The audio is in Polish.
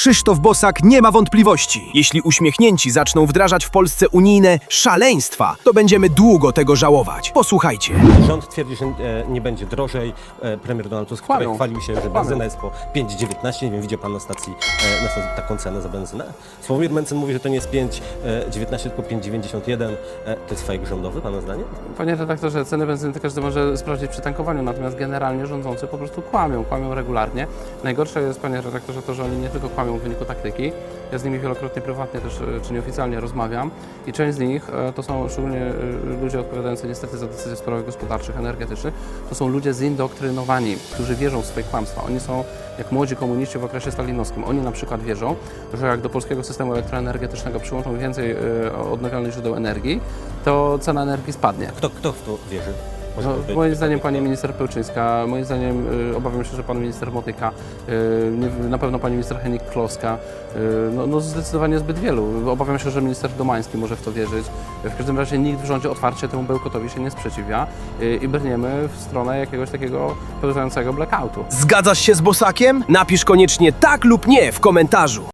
Krzysztof Bosak nie ma wątpliwości. Jeśli uśmiechnięci zaczną wdrażać w Polsce unijne szaleństwa, to będziemy długo tego żałować. Posłuchajcie. Rząd twierdzi, że e, nie będzie drożej. E, premier Donald Tusk Kłamią. wczoraj chwalił się, że benzyna jest po 5,19. Nie wiem, widział pan na stacji, e, na stacji taką cenę za benzynę? Sławomir Mencen mówi, że to nie jest 5,19, tylko 5,91. E, to jest fake rządowy, pana zdaniem? Panie redaktorze, ceny benzyny to każdy może sprawdzić przy tankowaniu, natomiast generalnie rządzący po prostu kłamią, kłamią regularnie. Najgorsze jest, panie redaktorze, to, że oni nie tylko kłamią w wyniku taktyki, ja z nimi wielokrotnie prywatnie też, e, czy nieoficjalnie rozmawiam i część z nich e, to są szczególnie e, ludzie odpowiadający niestety za decyzje w sprawach gospodarczych, energetycznych, to są ludzie zindoktrynowani, którzy wierzą w swoje kłamstwa. Oni są jak młodzi komuniści w okresie stalinowskim. Oni na przykład wierzą, że jak do polskiego systemu elektroenergetycznego przyłączą więcej odnawialnych źródeł energii, to cena energii spadnie. Kto, kto w to wierzy? No, moim zdaniem pani minister Pełczyńska, moim zdaniem y, obawiam się, że pan minister Motyka, y, nie, na pewno pani minister Henik Kloska, y, no, no zdecydowanie zbyt wielu. Obawiam się, że minister Domański może w to wierzyć. W każdym razie nikt w rządzie otwarcie temu bełkotowi się nie sprzeciwia y, i brniemy w stronę jakiegoś takiego pełzającego blackoutu. Zgadzasz się z Bosakiem? Napisz koniecznie tak lub nie w komentarzu.